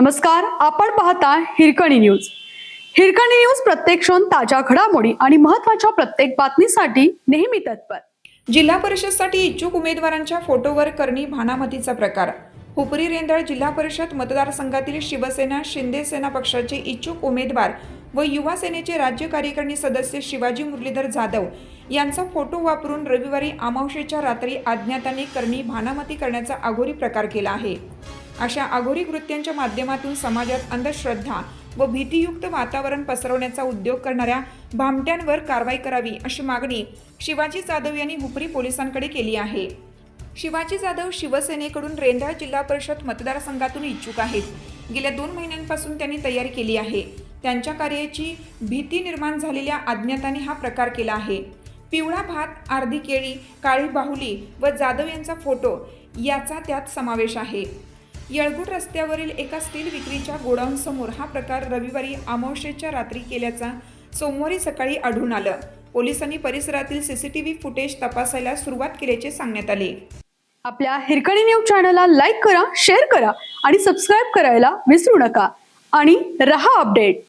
नमस्कार आपण पाहता हिरकणी न्यूज. हिरकणी न्यूज प्रत्येक क्षण ताज्या घडामोडी आणि महत्त्वाच्या प्रत्येक बातमीसाठी नेहमी तत्पर. जिल्हा परिषदसाठी इच्छुक उमेदवारांच्या फोटोवर करणी भानामतीचा प्रकार. हुपरी रेंदाळ जिल्हा परिषद मतदारसंघातील शिवसेना शिंदे सेना पक्षाचे इच्छुक उमेदवार व युवा सेनेचे राज्य कार्यकारिणी सदस्य शिवाजी मुरलीधर जाधव यांचा फोटो वापरून रविवारी अमावशेच्या रात्री अज्ञाताने करणी भानामती करण्याचा अघोरी प्रकार केला आहे. अशा अघोरी कृत्यांच्या माध्यमातून समाजात अंधश्रद्धा व भीतीयुक्त वातावरण पसरवण्याचा उद्योग करणाऱ्या भामट्यांवर कारवाई करावी अशी मागणी शिवाजी जाधव यांनी हुपरी पोलिसांकडे केली आहे. शिवाजी जाधव शिवसेनेकडून रेंदाळ जिल्हा परिषद मतदारसंघातून इच्छुक आहेत. गेल्या दोन महिन्यांपासून त्यांनी तयारी केली आहे. त्यांच्या कार्याची भीती निर्माण झालेल्या अज्ञाताने हा प्रकार केला आहे. पिवळा भात अर्धी केळी काळी बाहुली व जाधव यांचा फोटो याचा त्यात समावेश आहे. येळगुड रस्त्यावरील एका स्टील विक्रीच्या गोडाऊनसमोर हा प्रकार रविवारी अमावशेच्या रात्री केल्याचा सोमवारी सकाळी आढळून आलं. पोलिसांनी परिसरातील सीसीटीव्ही फुटेज तपासायला सुरुवात केल्याचे सांगण्यात आले. आपल्या हिरकणी न्यूज चॅनलला लाईक करा शेअर करा आणि सबस्क्राईब करायला विसरू नका. आणि रहा अपडेट.